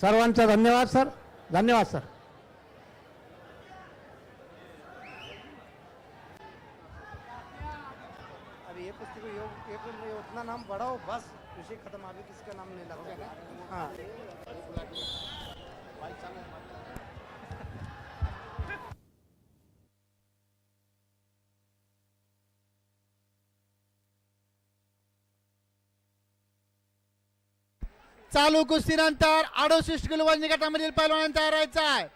सर्वांचा धन्यवाद सर. धन्यवाद सर. अभी ये पुस्तक ये ये उतना नाम बढ़ाओ बस उसे खत्म अभी किसका नाम नहीं लगा? हाँ। चालू कुस्तीनंतर अडुसष्ट किलो वजनी गटामधील पैलवान तयार व्हायचा आहे.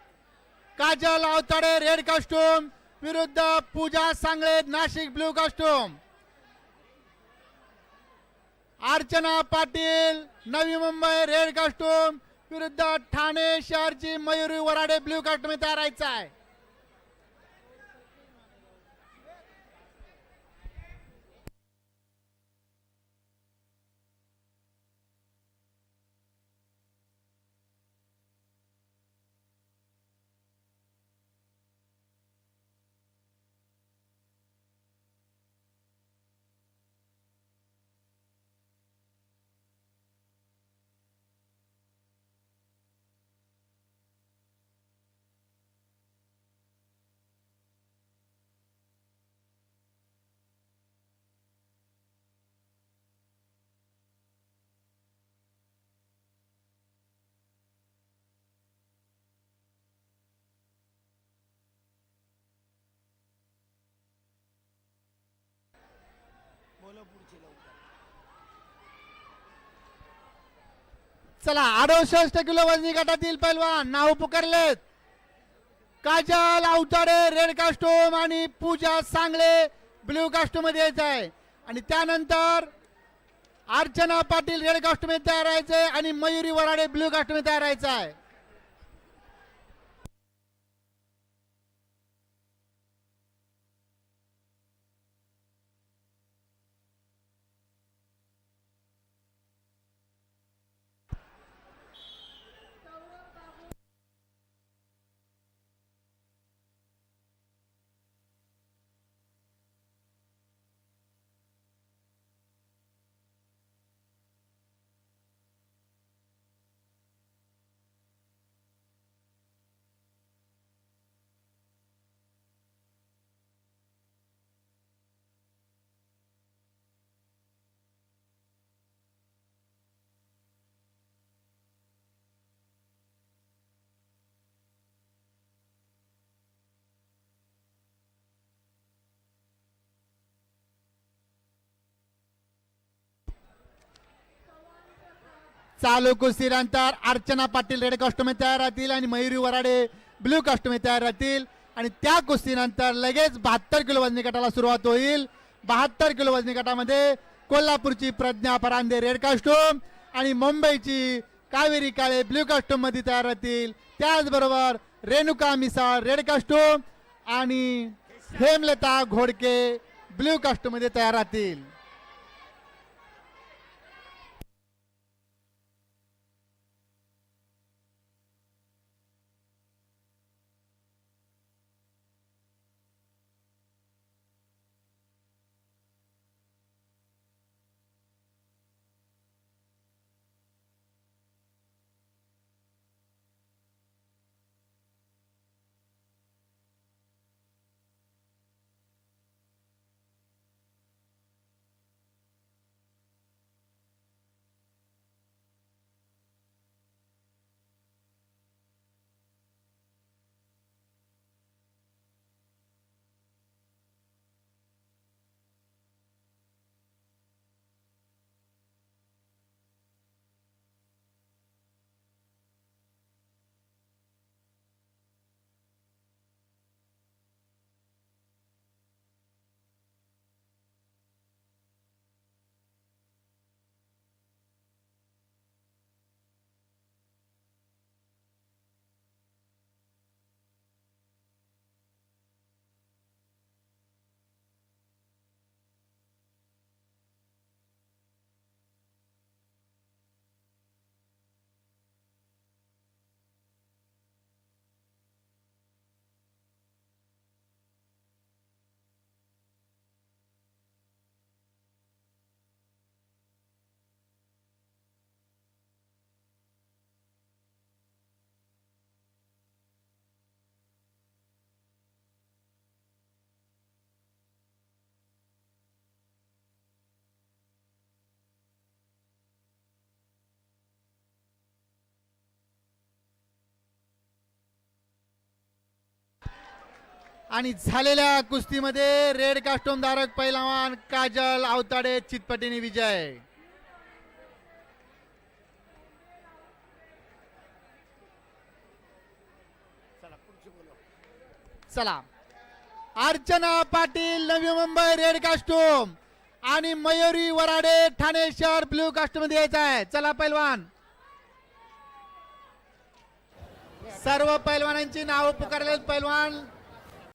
काजल अवताडे रेड कॉस्ट्युम विरुद्ध Pooja Sangle Nashik blue costume Archana Patil Navi Mumbai red costume विरुद्ध ठाणे शहरची मयुरी वराडे ब्लू कॉस्ट्युम तयार व्हायचा आहे. चला अडुसष्ट किलो वजनी गटातील पैलवान नाव पुकारलेत. काजल आवताडे रेड कास्टोम आणि पूजा सांगले ब्ल्यू कास्टोममध्ये यायचं आहे. आणि त्यानंतर अर्चना पाटील रेड कास्टोममध्ये तयार व्हायचंय आणि मयुरी वराडे ब्ल्यू कास्टोममध्ये तयार राहायचं आहे. चालू कुस्तीनंतर अर्चना पाटील रेड कॉस्ट्युम तयार राहतील आणि मयुरी वराडे ब्ल्यू कॉस्ट्युम तयार राहतील. आणि त्या कुस्तीनंतर लगेच बहात्तर किलो वजनी गटाला सुरुवात होईल. बहात्तर किलो वजनी गटामध्ये कोल्हापूरची प्रज्ञा परांदे रेड कॉस्ट्युम आणि मुंबईची कावेरी काळे ब्ल्यू कॉस्ट्युममध्ये तयार राहतील. त्याचबरोबर रेणुका मिसाळ रेड कॉस्ट्युम आणि हेमलता घोडके ब्ल्यू कॉस्ट्युममध्ये तयार राहतील. आणि झालेल्या कुस्तीमध्ये रेड कास्टोम धारक पैलवान काजल अवताडे चितपटीने विजय. चला अर्चना पाटील नवी मुंबई रेड कास्टोम आणि मयुरी वराडे ठाणे शहर ब्ल्यू कास्टमध्ये यायचं आहे. चला पैलवान. सर्व पैलवानांची नावं पुकारले पैलवान.